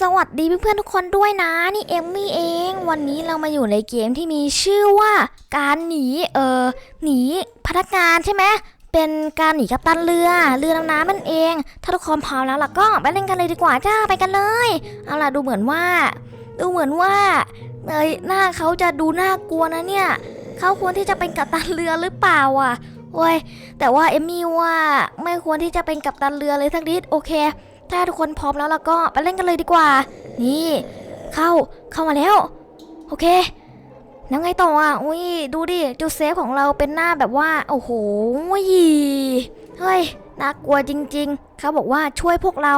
สวัสดีเพื่อนๆทุกคนด้วยนะ นี่เอมมี่เอง วันนี้เรามาอยู่ในเกมที่มีชื่อว่าการหนีเออหนีพนักงานใช่ไหมเป็นการหนีกัปตันเรือเรือดำน้ำนั่นเอง ถ้าทุกคนพร้อมแล้วล่ะก็ไปเล่นกันเลยดีกว่าจ้าไปกันเลย เอาล่ะดูเหมือนว่า ดูเหมือนว่าเอ้ยหน้าเขาจะดูน่ากลัวนะเนี่ยเขาควรที่จะเป็นกัปตันเรือหรือเปล่าอะโอ้ยแต่ว่าเอมมี่ว่าไม่ควรที่จะเป็นกัปตันเรือเลยสักนิดโอเค ถ้าทุกคนพร้อมแล้วเราก็ไปเล่นกันเลยดีกว่า นี่ เข้าเข้ามาแล้ว โอเคแล้วไงต่ออะ อุ้ย ดูดิ จุดเซฟของเราเป็นหน้าแบบว่า โอ้โหเฮ้ย น่ากลัวจริง ๆ เขาบอกว่าช่วยพวกเรา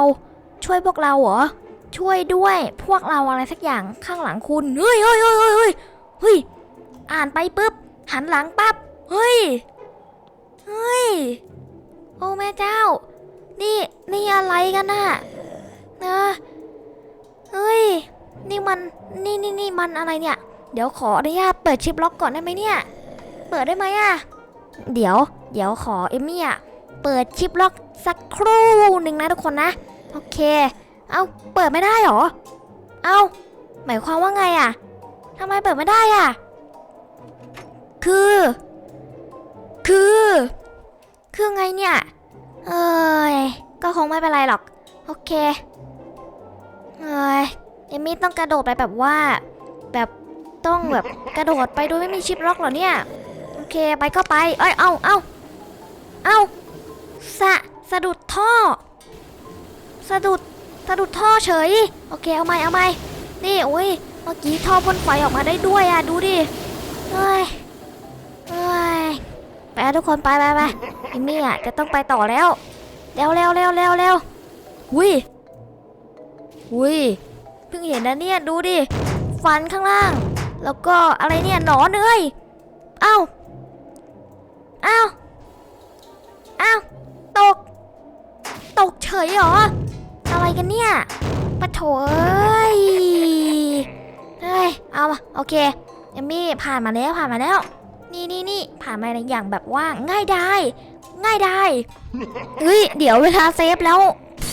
ช่วยพวกเราเหรอ ช่วยด้วย พวกเราอะไรสักอย่างข้างหลังคุณ เฮ้ยเฮ้ยเฮ้ยเฮ้ยเฮ้ยเฮ้ย อ่านไปปุ๊บ หันหลังปั๊บ เฮ้ย เฮ้ย โอ้แม่เจ้า นี่นี่อะไรกันน่ะนะเฮ้ย นี่มัน นี่นี่นี่มันอะไรเนี่ย เดี๋ยวขออนุญาตเปิดชิปล็อกก่อนได้ไหมเนี่ย เปิดได้ไหมอะ เดี๋ยว เดี๋ยวขอเอมี่อะ เปิดชิปล็อกสักครู่หนึ่งนะทุกคนนะ โอเค เอาเปิดไม่ได้หรอ เอาหมายความว่าไงอะทำไมเปิดไม่ได้อะ คือ คือ คือไงเนี่ย เอ้ย ก็คงไม่เป็นไรหรอก โอเค เอ้ยเอมมี่ต้องกระโดดไปแบบว่า แบบต้องแบบกระโดดไปโดยไม่มีชิปล็อกหรอเนี่ย โอเคไปก็ไป เอ้ย เอาเอาเอาสะสะดุดท่อ สะดุดสะดุดท่อเฉย โอเคเอาไหมเอาไหมนี่โอ้ยเมื่อกี้ท่อพ่นไฟออกมาได้ด้วยอะ ดูดิ เฮ้ยเฮ้ยไปอ ทุกคนไปไปไปเอมมี่อะจะต้องไปต่อแล้ว เร็วเร็วเร็วเร็วเร็วหุยหุยเพิ่งเห็นนะเนี่ยดูดิฟันข้างล่าง แล้วก็อะไรเนี่ยหนอนเอ้ยเอ้าเอ้าเอ้าตก ตกเฉยเหรอ อะไรกันเนี่ยปะโถเอ้ยเฮ้ยเอามาโอเคเอมมี่ผ่านมาแล้วผ่านมาแล้ว นี่นี่นี่ผ่านมาในอย่างแบบว่าง่ายได้ ง่ายได้เฮ้ยเดี๋ยวเวลาเซฟแล้ว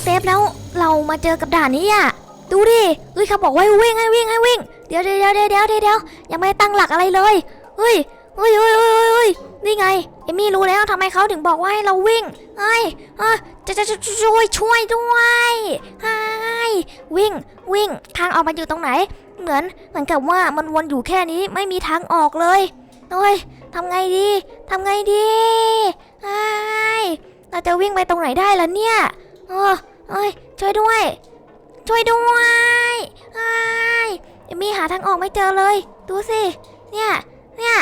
เซฟแล้วเรามาเจอกับด่านนี้อะดูดิเฮ้ยเขาบอกว่าให้วิ่งให้วิ่งให้วิ่งเดี๋ยวเดี๋ยวเดี๋ยวเดี๋ยวเดี๋ยวยังไม่ตั้งหลักอะไรเลยเฮ้ยเฮ้ยเฮ้ยเฮ้ยเฮ้ยนี่ไงเอมี่รู้แล้วทำไมเขาถึงบอกว่าให้เราวิ่งเฮ้ยเฮ้ยจะจะจะช่วยช่วยด้วยเฮ้ยวิ่งวิ่งทางออกมาอยู่ตรงไหน เหมือนเหมือนกับว่ามันวนอยู่แค่นี้ไม่มีทางออกเลย เฮ้ยทำไงดีทำไงดีเฮ้เราจะวิ่งไปตรงไหนได้ล่ะเนี่ยเออเอ้ยช่วยด้วย ช่วยด้วยเอ้ยมีหาทางออกไม่เจอเลย ดูสิ เนี่ย เนี่ย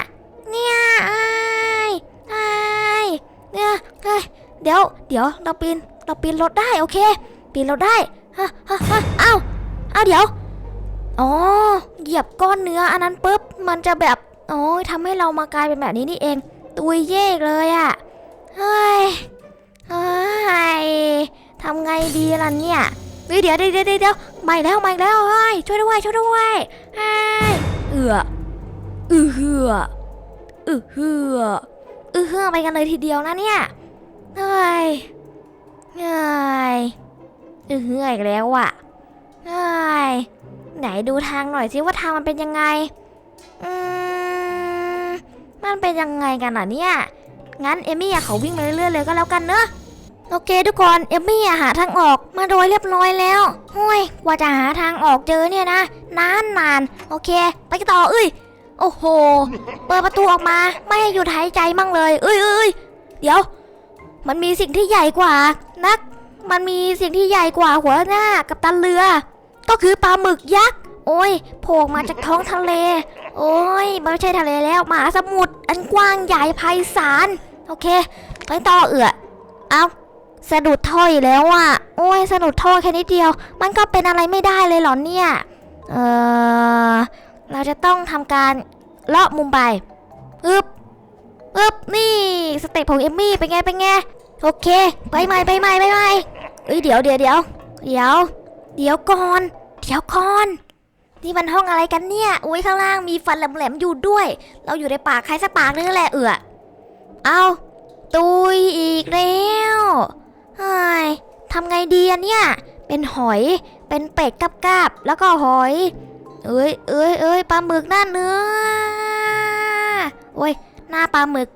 เนี่ยเอ้ยเอ้เนี่ยเฮ้ยเดี๋ยว เดี๋ยว เราปีน เราปีนรถได้โอเค ปีนรถได้ฮะฮะฮะเอ้าเอ้าเดี๋ยว อ๋อ เหยียบก้อนเนื้ออันนั้นปุ๊บ มันจะแบบ โอ้ยทำให้เรามากลายเป็นแบบนี้นี่เอง ตุยเย่เลยอะเฮ้ยเฮ้ยทำไงดีล่ะเนี่ยเฮ้ยเดี๋ยวเดี๋ยวเดี๋ยวเดี๋ยวไม่แล้วไม่แล้วเฮ้ยช่วยด้วยช่วยด้วยเฮ้ยเอืออือเหืออือเหืออือเหือไปกันเลยทีเดียวนะเนี่ยเฮ้ยเฮ้ยอือเหืออีกแล้วอะเฮ้ยไหนดูทางหน่อยสิว่าทางมันเป็นยังไงอืม มันเป็นยังไงกันอะเนี่ย งั้นเอมี่อะเขาวิ่งไปเรื่อยๆเลยก็แล้วกันเนอะโอเคทุกคนเอมี่อะหาทางออกมาโดยเรียบร้อยแล้วห้ยกว่าจะหาทางออกเจอเนี่ยนะ นานนานๆโอเค ไปกันต่อเอ้ย โอ้โห เปิดประตูออกมาไม่ให้หยุดหายใจมั่งเลย เอ้ยเอ้ยเอยเดี๋ยว มันมีสิ่งที่ใหญ่กว่า นัก มันมีสิ่งที่ใหญ่กว่าหัวหน้ากับตันเรือ ก็คือปลาหมึกยักษ์โอ้ยโผล่มาจากท้องทะเล โอ้ย มันไม่ใช่ทะเลแล้วมหาสมุทรอันกว้างใหญ่ไพศาลโอเค ไปต่อเอือเอาสะดุดท่ออีกแล้วอะ โอ้ยสะดุดท่อแค่นิดเดียว มันก็เป็นอะไรไม่ได้เลยเหรอเนี่ย เออเราจะต้องทำการเลาะมุมไปอึบอึบนี่สเต็ปของเอมมี่เป็นไงเป็นไงโอเค ไปใหม่ไปใหม่ไปใหม่เอ้ยเดี๋ยวเดี๋ยวเดี๋ยวเดี๋ยวเดี๋ยวก่อน เดี๋ยวก่อน นี่มันห้องอะไรกันเนี่ย อุ้ยข้างล่างมีฟันแหลมๆอยู่ด้วย เราอยู่ในปากใครสักปากนึงแหละเอือเอาตุยอีกแล้วเฮ้ยทำไงดีอะเนี่ย เป็นหอย เป็นเป็ดกับกาบๆแล้วก็หอย เอ้ยเอ้ยเอ้ยปลาหมึกหน้าเนื้อ โอ้ย หน้าปลาหมึก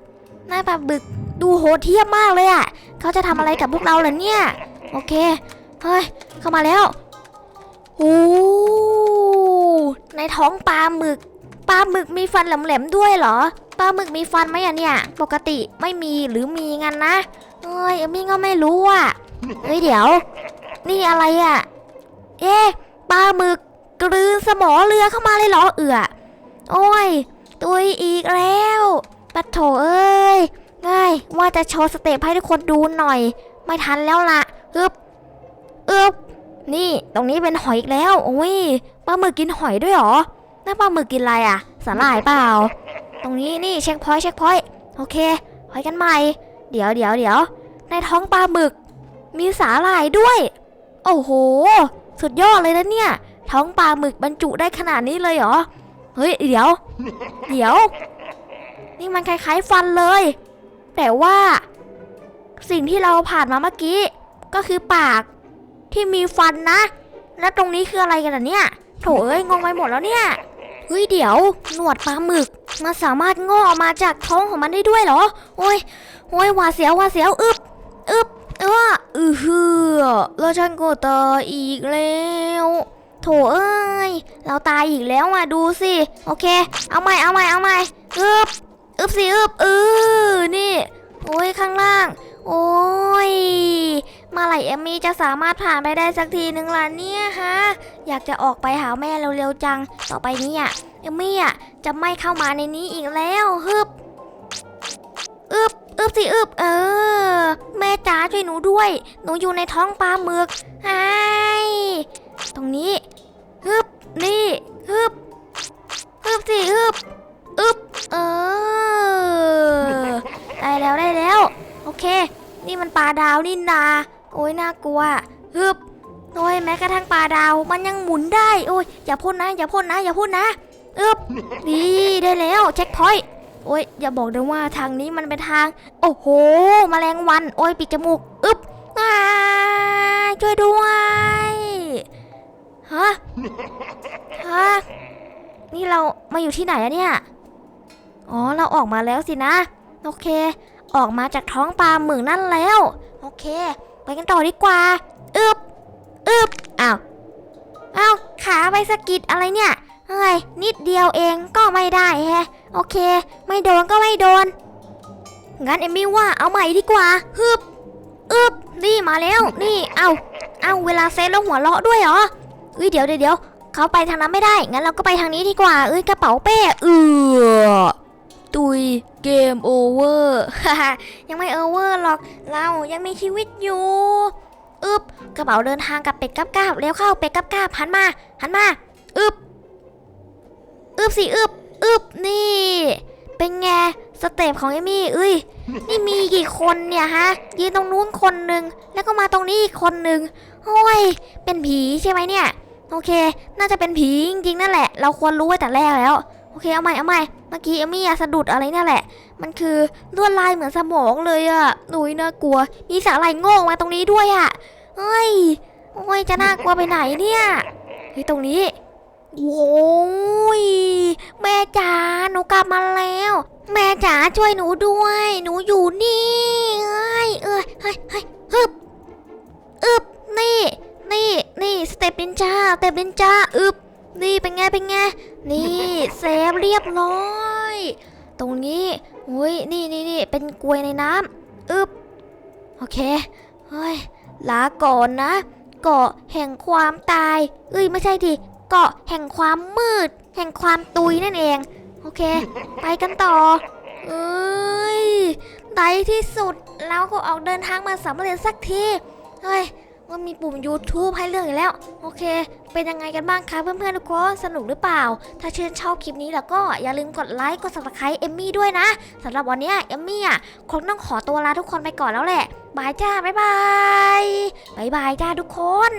หน้าปลาหมึก ดูโหดเหี้ยมมากเลยอะเขาจะทำอะไรกับพวกเราเหรอเนี่ย โอเค เฮ้ย เข้ามาแล้วโอ้ ท้องปลาหมึกปลาหมึกมีฟันแหลมๆด้วยเหรอปลาหมึกมีฟันไหมอะเนี่ย ปกติไม่มีหรือมีงั้นนะเอ้ยเอมี่ก็ไม่รู้อะเฮ้ยเดี๋ยว นี่อะไรอะ เอ๊ปลาหมึกกลืนสมอเรือเข้ามาเลยเหรอเอือโอ้ย ตุยอีกแล้วปัดโถเอ้ยง่ายว่าจะโชว์สเตปให้ทุกคนดูหน่อย ไม่ทันแล้วล่ะอึบอึบ นี่ตรงนี้เป็นหอยอีกแล้วโอ้ยปลาหมึกกินหอยด้วยเหรอหน้าปลาหมึกกินอะไรอะสาหร่ายเปล่า ตรงนี้นี่เช็คพอยต์เช็คพอยต์โอเคหอยกันใหม่ เดี๋ยวเดี๋ยวเดี๋ยวในท้องปลาหมึก มีสาหร่ายด้วย โอ้โห สุดยอดเลยนะเนี่ย ท้องปลาหมึกบรรจุได้ขนาดนี้เลยเหรอเฮ้ยเดี๋ยว เดี๋ยว นี่มันคล้ายๆฟันเลย แต่ว่า สิ่งที่เราผ่านมาเมื่อกี้ ก็คือปาก ที่มีฟันนะ แล้วตรงนี้คืออะไรกันล่ะเนี่ย โถเอ้ยงงไปหมดแล้วเนี่ย เฮ้ยเดี๋ยว หนวดปลาหมึก มันสามารถงอกออกมาจากท้องของมันได้ด้วยเหรอ โอ้ย โอ้ยหวาเสียวหวาเสียวอึบอึบเอออือฮือแล้วฉันก็ตายอีกแล้ว โถเอ้ย เราตายอีกแล้วอะดูสิ โอเค เอาใหม่เอาใหม่เอาใหม่อึบอึบสิอึบเออนี่ โอ้ยข้างล่าง โอ้ยมาไหร่เอมมี่จะสามารถผ่านไปได้สักทีนึงล่ะเนี่ยฮะ อยากจะออกไปหาแม่เร็วๆจัง ต่อไปนี้อะเอมมี่อะจะไม่เข้ามาในนี้อีกแล้วฮึบอึบอึบสิอึบเออ แม่จ๋าช่วยหนูด้วย หนูอยู่ในท้องปลาหมึกไอ้ตรงนี้ฮึบนี่ฮึบฮึบสิฮึบอึบเออ ได้แล้วได้ เค นี่มันปลาดาวนี่นาโอ้ยน่ากลัวฮึบโอ้ยแม้กระทั่งปลาดาวมันยังหมุนได้โอ้ยอย่าพ่นนะอย่าพ่นนะอย่าพ่นนะอึบดีได้แล้วเช็คพอยต์โอ้ยอย่าบอกนะว่าทางนี้มันเป็นทาง โอ้โหมแมลงวัน โอ้ยปิดจมูกอึบอ้าช่วยด้วยฮะฮะนี่เรามาอยู่ที่ไหนอะเนี่ยอ๋อเราออกมาแล้วสินะ โอเค ออกมาจากท้องปลาหมึกนั่นแล้ว โอเค ไปกันต่อดีกว่าอึบอึบอ้าวอ้าวขาไปสะกิดอะไรเนี่ยเฮ้ยนิดเดียวเองก็ไม่ได้แฮะ โอเค ไม่โดนก็ไม่โดน งั้นเอมมี่ว่าเอาใหม่ดีกว่าฮึบอึบนี่มาแล้วนี่เอาเอาเวลาเซตแล้วหัวเราะด้วยเหรอเอ้ยเดี๋ยวเดี๋ยวเดี๋ยวเขาไปทางนั้นไม่ได้ งั้นเราก็ไปทางนี้ดีกว่าเอ้ยกระเป๋าเป้เออ ตุยเกมโอเวอร์ยังไม่โอเวอร์หรอก เรายังมีชีวิตอยู่ อึบกระเป๋าเดินทางกับเป็ดกับกาบเร็วเข้าเป็ดกับกาบหันมา หันมา อึบอึบสิอึบอึบนี่ เป็นไงสเตปของเอมี่เอ้ยนี่มีกี่คนเนี่ยฮะยืนตรงนู้นคนหนึ่งแล้วก็มาตรงนี้อีกคนหนึ่งโอ้ยเป็นผีใช่ไหมเนี่ย โอเค น่าจะเป็นผีจริงๆนั่นแหละ เราควรรู้ไว้แต่แรกแล้ว เคเอาใหม่เอาใหม่เมื่อกี้เอมี่อะสะดุดอะไรเนี่ยแหละ มันคือลวดลายเหมือนสมองเลยอะนุ้ยน่ากลัว มีสาหร่ายโง่ออกมาตรงนี้ด้วยอะเฮ้ยโอ้ยจะน่ากลัวไปไหนเนี่ยเฮ้ยตรงนี้โอ้ยแม่จ๋าหนูกลับมาแล้ว แม่จ๋าช่วยหนูด้วย หนูอยู่นี่เอ้ยเอ้ยเฮ้ยเฮ้ยฮึบอึบนี่นี่นี่สเต็ปนินจาสเต็ปนินจาอึบ นี่เป็นไงเป็นไง นี่เซฟเรียบร้อย ตรงนี้อุ้ยนี่นี่นี่เป็นกลวยในน้ำอึบโอเคเฮ้ยลาก่อนนะ เกาะแห่งความตาย เอ้ยไม่ใช่ดิเกาะแห่งความมืด แห่งความตุยนั่นเอง โอเค ไปกันต่อ เอ้ยในที่สุดเราก็ออกเดินทางมาสำเร็จสักที เฮ้ย ว่ามีปุ่ม YouTube ให้เลือกอีกแล้ว โอเค เป็นยังไงกันบ้างคะเพื่อนๆทุกคนสนุกหรือเปล่า ถ้าชื่นชอบคลิปนี้แล้วก็อย่าลืมกดไลค์กด subscribe เอมมี่ด้วยนะสำหรับวันนี้เอมมี่อะคงต้องขอตัวลาทุกคนไปก่อนแล้วแหละบายจ้าบ๊ายบายบ๊ายบายจ้าทุกคน